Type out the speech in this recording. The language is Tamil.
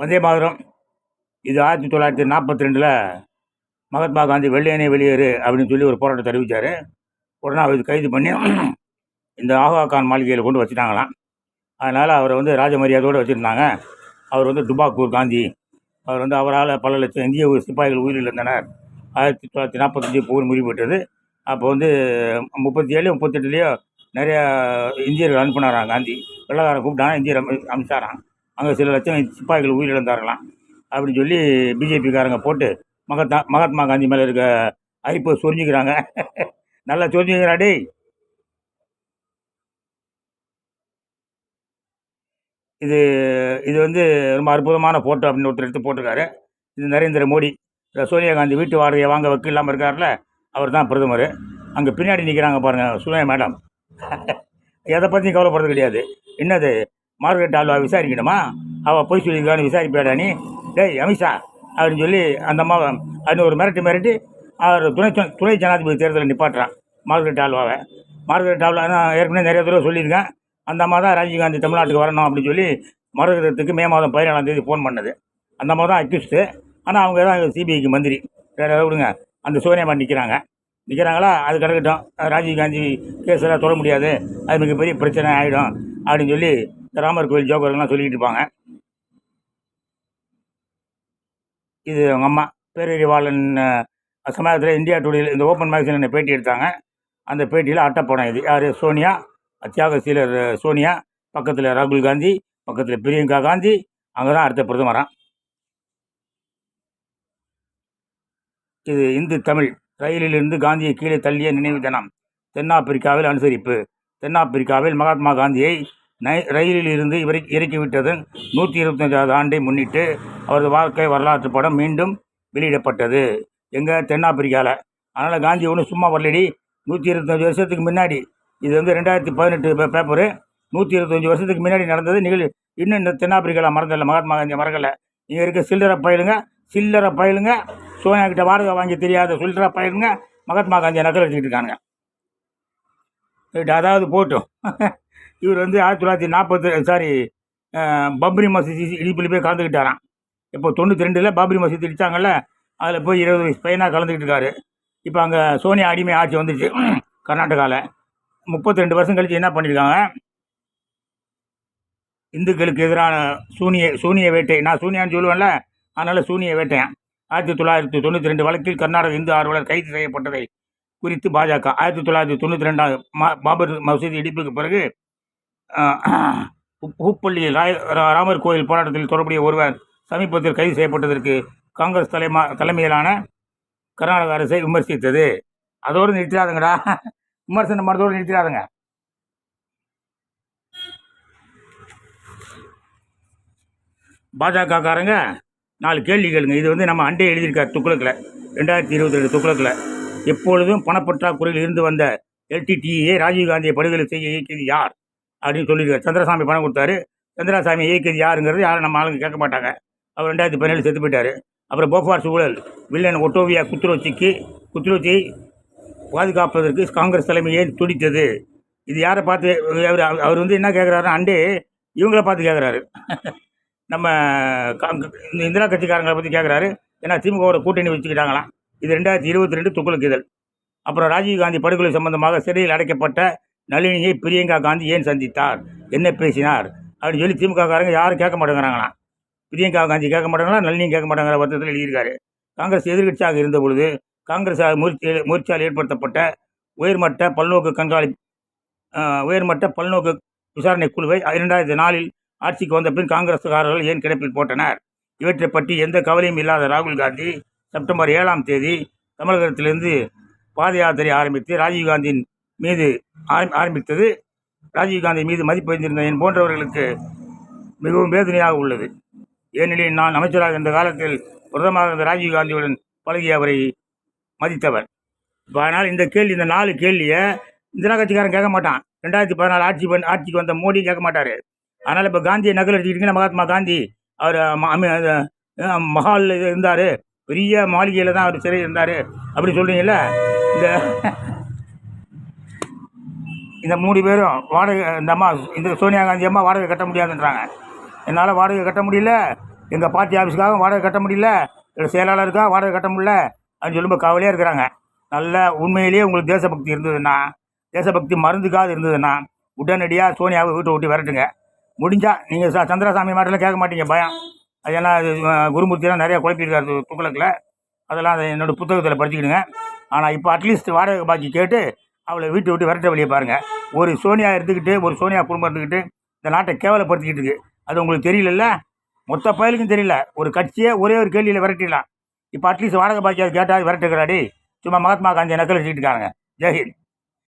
வந்தே மாதிரம். இது ஆயிரத்தி தொள்ளாயிரத்தி நாற்பத்தி ரெண்டில் மகாத்மா காந்தி வெள்ளையனே வெளியேறு அப்படின்னு சொல்லி ஒரு போராட்டத்தை தெரிவித்தார் உடனே அவர் கைது பண்ணி இந்த ஆகா கான் மாளிகையில் கொண்டு வச்சுட்டாங்களாம். அதனால் அவரை வந்து ராஜ மரியாதையோடு வச்சுருந்தாங்க. அவர் வந்து டுபாக்கூர் காந்தி. அவர் வந்து அவரால் பல லட்சம் இந்திய சிப்பாய்கள் உயிரிழந்தனர் ஆயிரத்தி தொள்ளாயிரத்தி நாற்பத்தஞ்சு போர் முடிவுபெற்றது அப்போ வந்து முப்பத்தி ஏழு முப்பத்தெட்டுலேயோ நிறையா இந்தியர்கள் அனுப்புனாராம் காந்தி. வெள்ளக்காரன் கூப்பிட்டாங்க இந்தியர் அமி- அங்கே சில லட்சம் சிப்பாய்கள் உயிரிழந்தார்களாம். அப்படின்னு சொல்லி பிஜேபிக்காரங்க போட்டு மகாத்மா மகாத்மா காந்தி மேலே இருக்க அரிப்பை சொரிஞ்சுக்கிறாங்க. நல்லா சொரிஞ்சுக்கிறா டேய். இது இது வந்து ரொம்ப அற்புதமான ஃபோட்டோ அப்படின்னு ஒருத்தர் எடுத்து போட்டிருக்காரு. இது நரேந்திர மோடி. இந்த சோனியா காந்தி வீட்டு வாடகையை வாங்க வக்கு இல்லாமல் இருக்கார்ல அவர் தான் பிரதமர். அங்கே பின்னாடி நிற்கிறாங்க பாருங்கள் சுனியா மேடம். எதை பற்றியும் கவலைப்படுறது கிடையாது. என்னது? மார்க்கெட் ஆல்வா விசாரிக்கணுமா? அவள் போய் சொல்லியிருக்கான்னு விசாரிப்பாடா நீ? டேய் அமித்ஷா அப்படின்னு சொல்லி அந்த அம்மா அப்படின்னு ஒரு மிரட்டி மிரட்டி அவர் துணை துணை ஜனாதிபதி தேர்தலில் நிப்பாட்டுறான். மார்கரெட் ஆல்வாவை மார்கரெட் ஆல்வா ஏற்கனவே நிறைய தடவை சொல்லியிருக்கேன். அந்த அம்மா தான் ராஜீவ்காந்தி தமிழ்நாட்டுக்கு வரணும் அப்படின்னு சொல்லி மறுக்கிறதுக்கு மே மாதம் பதினேழாம் தேதி ஃபோன் பண்ணது. அந்த அம்மா தான் அக்யூஸ்ட்டு ஆனால் அவங்க தான் சிபிஐக்கு மந்திரி. வேறு ஏதாவது விடுங்க. அந்த சோனியா நிற்கிறாங்க நிற்கிறாங்களா அது கிடக்கட்டும். ராஜீவ்காந்தி கேஸ் எல்லாம் தொட முடியாது. அது மிகப்பெரிய பிரச்சனை ஆகிடும் அப்படின்னு சொல்லி ராமர் கோயில் ஜோக்கர்லாம் சொல்லிக்கிட்டு இருப்பாங்க. இது அவங்க அம்மா. பேரறிவாளன் சமயத்தில் இந்தியா டுடேயில் இந்த ஓப்பன் மேகசின் பேட்டி எடுத்தாங்க. அந்த பேட்டியில் அட்டப்படம் இது. யார்? சோனியா தியாகசீலர் சோனியா பக்கத்தில் ராகுல் காந்தி பக்கத்தில் பிரியங்கா காந்தி அங்கே தான் அடுத்த பிரதமரான் இது இந்து தமிழ். ரயிலிலிருந்து காந்தியை கீழே தள்ளிய நினைவு தினம் தென்னாப்பிரிக்காவில் அனுசரிப்பு. தென்னாப்பிரிக்காவில் மகாத்மா காந்தியை நை ரயிலில் இருந்து இவரை இறக்கிவிட்டது. நூற்றி இருபத்தஞ்சாவது ஆண்டை முன்னிட்டு அவரது வாழ்க்கை வரலாற்று படம் மீண்டும் வெளியிடப்பட்டது. எங்கள் தென்னாப்பிரிக்காவில் அதனால் காந்தி ஒன்றும் சும்மா வரலடி. நூற்றி இருபத்தஞ்சி வருஷத்துக்கு முன்னாடி. இது வந்து ரெண்டாயிரத்தி பதினெட்டு பே பேப்பரு. நூற்றி இருபத்தஞ்சி வருஷத்துக்கு முன்னாடி நடந்தது. நிகழ்வு இன்னும் இந்த தென்னாப்பிரிக்காவில் மறந்தல மகாத்மா காந்தி மறக்கலை. இங்கே இருக்க சில்லறை பயலுங்க. சில்லறை பயிலுங்க. சோனியா கிட்ட வாடகை வாங்கி தெரியாத சில்லறை பயலுங்க. மகாத்மா காந்தியை நக்கல் அடிச்சுக்கிட்டு இருக்கானுங்க அதாவது போட்டும். இவர் வந்து ஆயிரத்தி தொள்ளாயிரத்தி நாற்பத்தி சாரி பப்ரி மசூதி இடிப்பில் போய் கலந்துக்கிட்டாராம். இப்போ தொண்ணூற்றி ரெண்டில் பாபரி மசூதி இடித்தாங்கல்ல அதில் போய் இருபது வயசு பையனாக கலந்துக்கிட்டு இருக்காரு. இப்போ அங்கே சோனியா அடிமை ஆட்சி வந்துச்சு கர்நாடகாவில் முப்பத்தி ரெண்டு வருஷம் கழித்து என்ன பண்ணியிருக்காங்க இந்துக்களுக்கு எதிரான சூனிய சூனிய வேட்டை. நான் சூனியான்னு சொல்லுவேன்ல அதனால் சூனிய வேட்டையன் ஆயிரத்தி தொள்ளாயிரத்தி தொண்ணூற்றி ரெண்டு வழக்கில் கர்நாடக இந்து ஆர்வலர் கைது செய்யப்பட்டதை குறித்து பாஜக. ஆயிரத்தி தொள்ளாயிரத்தி தொண்ணூற்றி ரெண்டாம் மா பாபர் மசூதி இடிப்புக்கு பிறகு ஹூப்பள்ளி ராய ரா- ராமர் கோயில் போராட்டத்தில் தொடர்புடைய ஒருவர் சமீபத்தில் கைது செய்யப்பட்டதற்கு காங்கிரஸ் தலைமா தலைமையிலான கர்நாடக அரசை விமர்சித்தது. அதோடு நிறுத்திடாதங்கடா. விமர்சனம் மரத்தோடு நிறுத்திடாதங்க. பாஜக பாஜகக்காரங்க நாலு கேள்வி கேளுங்க. இது வந்து நம்ம அண்டே எழுதியிருக்கார் துக்குளக்கில் ரெண்டாயிரத்தி இருபத்தி ரெண்டு துக்குளக்கில் எப்பொழுதும் பணப்பற்றாக்குறையில் இருந்து வந்த எல்டிடிஏ ராஜீவ்காந்தியை படுகொலை செய்ய இயக்கியது யார்? அப்படின்னு சொல்லியிருக்காரு சந்திரசாமி பணம் கொடுத்தாரு. சந்திரசாமி இயக்கியது யாருங்கிறது யாரும் நம்ம ஆளுங்க கேட்க மாட்டாங்க. அவர் ரெண்டாயிரத்தி பதினேழு செத்து போயிட்டார். அப்புறம் போஃபார் சூழல். வில்லன் ஒட்டோவியா குத்துரோச்சிக்கு குத்ரோச்சியை பாதுகாப்பதற்கு காங்கிரஸ் தலைமையை துடித்தது? இது யாரை பார்த்து அவர் அவர் வந்து என்ன கேட்குறாரு அண்டே இவங்கள பார்த்து கேட்குறாரு நம்ம இந்திரா கட்சிக்காரங்களை பற்றி கேட்குறாரு ஏன்னா திமுகவோட கூட்டணி வச்சுக்கிட்டாங்களாம். இது ரெண்டாயிரத்தி இருபத்தி ரெண்டு துக்குலுக்குதல் அப்புறம் ராஜீவ்காந்தி படுகொலை சம்பந்தமாக சிறையில் அடைக்கப்பட்ட நளினியை பிரியங்கா காந்தி ஏன் சந்தித்தார்? என்ன பேசினார்? அப்படின்னு சொல்லி திமுககாரங்க யாரும் கேட்க மாட்டேங்கிறாங்களாம். பிரியங்கா காந்தி கேட்க மாட்டாங்களா நளினியும் கேட்க மாட்டாங்கிற வருத்தத்தில் எழுதியிருக்காரு. காங்கிரஸ் எதிர்கட்சியாக இருந்த பொழுது காங்கிரஸ் முயற்சியால் ஏற்படுத்தப்பட்ட உயர்மட்ட பல்நோக்கு கண்காணி உயர்மட்ட பல்நோக்கு விசாரணை குழுவை இரண்டாயிரத்தி நாலில் ஆட்சிக்கு வந்த பின் காங்கிரஸ்காரர்கள் ஏன் கிடப்பில் போட்டனர்? இவற்றை பற்றி எந்த கவலையும் இல்லாத ராகுல் காந்தி செப்டம்பர் ஏழாம் தேதி தமிழகத்திலிருந்து பாத யாத்திரை ஆரம்பித்து ராஜீவ்காந்தியின் மீது ஆரம்பித்தது. ராஜீவ்காந்தி மீது மதிப்பு வைத்திருந்த என் போன்றவர்களுக்கு மிகவும் வேதனையாக உள்ளது. ஏனெனில் நான் அமைச்சராக இருந்த காலத்தில் பிரதமராக இருந்த ராஜீவ்காந்தியுடன் பழகி அவரை மதித்தவர். இப்போ அதனால் இந்த கேள்வி இந்த நாலு கேள்வியை இந்திரா கட்சிக்காரன் கேட்க மாட்டான். ரெண்டாயிரத்தி பதினாலு ஆட்சி பண் ஆட்சிக்கு வந்த மோடி கேட்க மாட்டார். அதனால் இப்போ காந்தியை நகல் எடுத்துக்கிட்டிங்கன்னா மகாத்மா காந்தி. அவர் மஹாலில் இருந்தார். பெரிய மாளிகையில் தான் அவர் சிறை இருந்தார். அப்படின்னு சொல்கிறீங்கல்ல இந்த இந்த மூணு பேரும் வாடகை இந்த அம்மா இந்த சோனியா காந்தி அம்மா வாடகை கட்ட முடியாதுன்றாங்க. என்னால் வாடகை கட்ட முடியல. எங்கள் பார்ட்டி ஆஃபீஸுக்காக வாடகை கட்ட முடியல. இல்லை செயலாளருக்காக வாடகை கட்ட முடியல. அப்படின்னு சொல்லும்போது கவலையாக இருக்கிறாங்க. நல்ல உண்மையிலேயே உங்களுக்கு தேசபக்தி இருந்ததுன்னா தேசபக்தி மருந்துக்காக இருந்ததுன்னா உடனடியாக சோனியாவை வீட்டை விட்டு விரட்டுங்க. முடிஞ்சால் நீங்கள் ச சந்திரசாமி மாட்டெல்லாம் கேட்க மாட்டீங்க பயம். அது ஏன்னா அது குருமூர்த்திலாம் நிறையா குழப்பியிருக்காரு துக்குளக்கில் அதெல்லாம் அதை என்னோடய புத்தகத்தில் படிச்சுக்கிடுங்க. ஆனால் இப்போ அட்லீஸ்ட் வாடகை பாக்கி கேட்டு அவளை வீட்டை விட்டு விரட்ட வழியை பாருங்கள் ஒரு சோனியா எடுத்துக்கிட்டு ஒரு சோனியா குடும்பம் இருந்துக்கிட்டு இந்த நாட்டை கேவலப்படுத்திக்கிட்டு இருக்கு. அது உங்களுக்கு தெரியலல்ல? மொத்த பயலுக்கும் தெரியல. ஒரு கட்சியே ஒரே ஒரு கேள்வியில் விரட்டிடலாம். இப்போ அட்லீஸ்ட் வாடகை பாக்கியாவது கேட்டால் விரட்டுக்கிறாடி சும்மா மகாத்மா காந்தியை நக்கல் வச்சுக்கிட்டு இருக்காங்க ஜெயஹிந்த்